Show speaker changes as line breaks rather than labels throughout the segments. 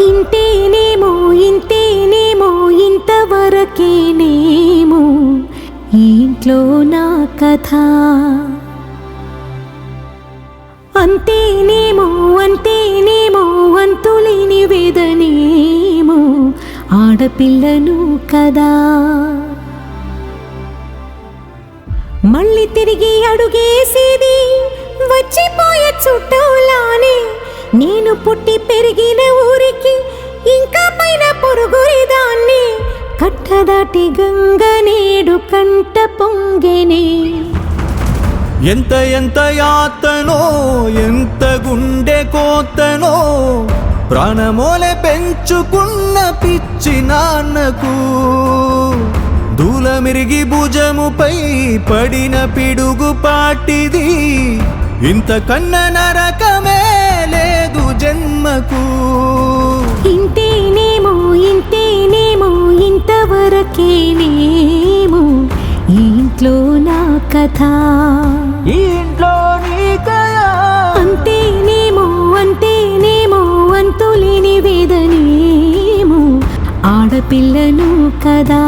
ఇంతేనేమో ఇంతేనేమో ఇంతవరకేనేమో ఇంట్లో నా కథ. అంతేనేమో అంతేనేమో అంతులేని వేదనేమో ఆడపిల్లను కదా. మళ్ళీ తిరిగి అడుగేసేది వచ్చిపోయే చుట్టూ పుట్టి పెరిగిన ఊరికి ఇంకా పైన పొరుగురిదాన్ని కట్టదాటి గంగ నేడు కంట పొంగెనే.
ఎంత ఎంత యాతనో ఎంత గుండె కోతనో ప్రాణమోలే పెంచుకున్న పిచ్చి నాన్నకు. దూలమిరిగి భుజముపై పడిన పిడుగు పాటిది ఇంతకన్న నరకమే జన్మకు.
ఇంతేనేమో ఇంతేనేమో ఇంతవరకేనేమో ఈ ఇంట్లో నా కథ.
ఇంట్లో నీకయా
అంతేనేమో అంతేనేమో అంతులేని వేదనేమో ఆడపిల్లను కదా.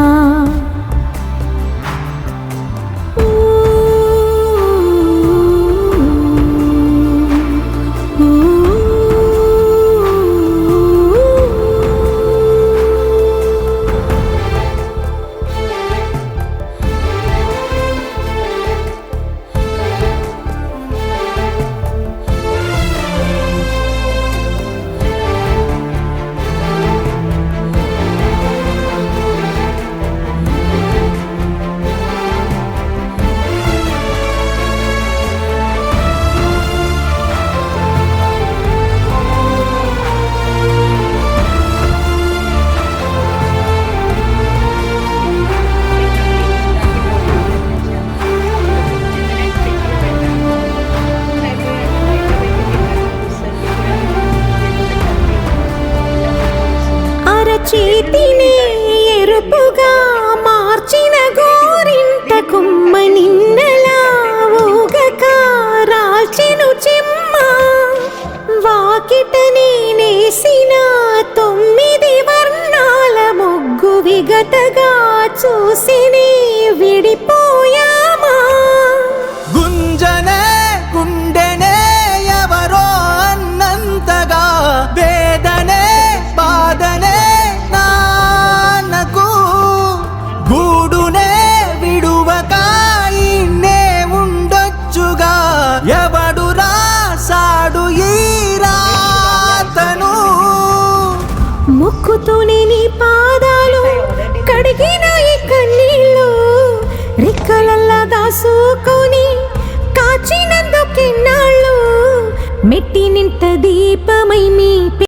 చేతిని ఎరుపుగా మార్చిన గోరింట కుమ్మ నిన్నలా ఊగక రాల్చెను చెమ్మ. వాకిట నేనేసిన తొమ్మిది వర్ణాల ముగ్గు విగతగా చూసినే విడిపోయామా
ఎవడు రాసాడు ఈ రాతను?
నీ పాదాలు కడిగిన ఈ కన్నీళ్ళు రెక్కలల్లా దాసుకొని కాచినందుకెన్నాళ్ళు మెట్టి నింట దీపమై మీ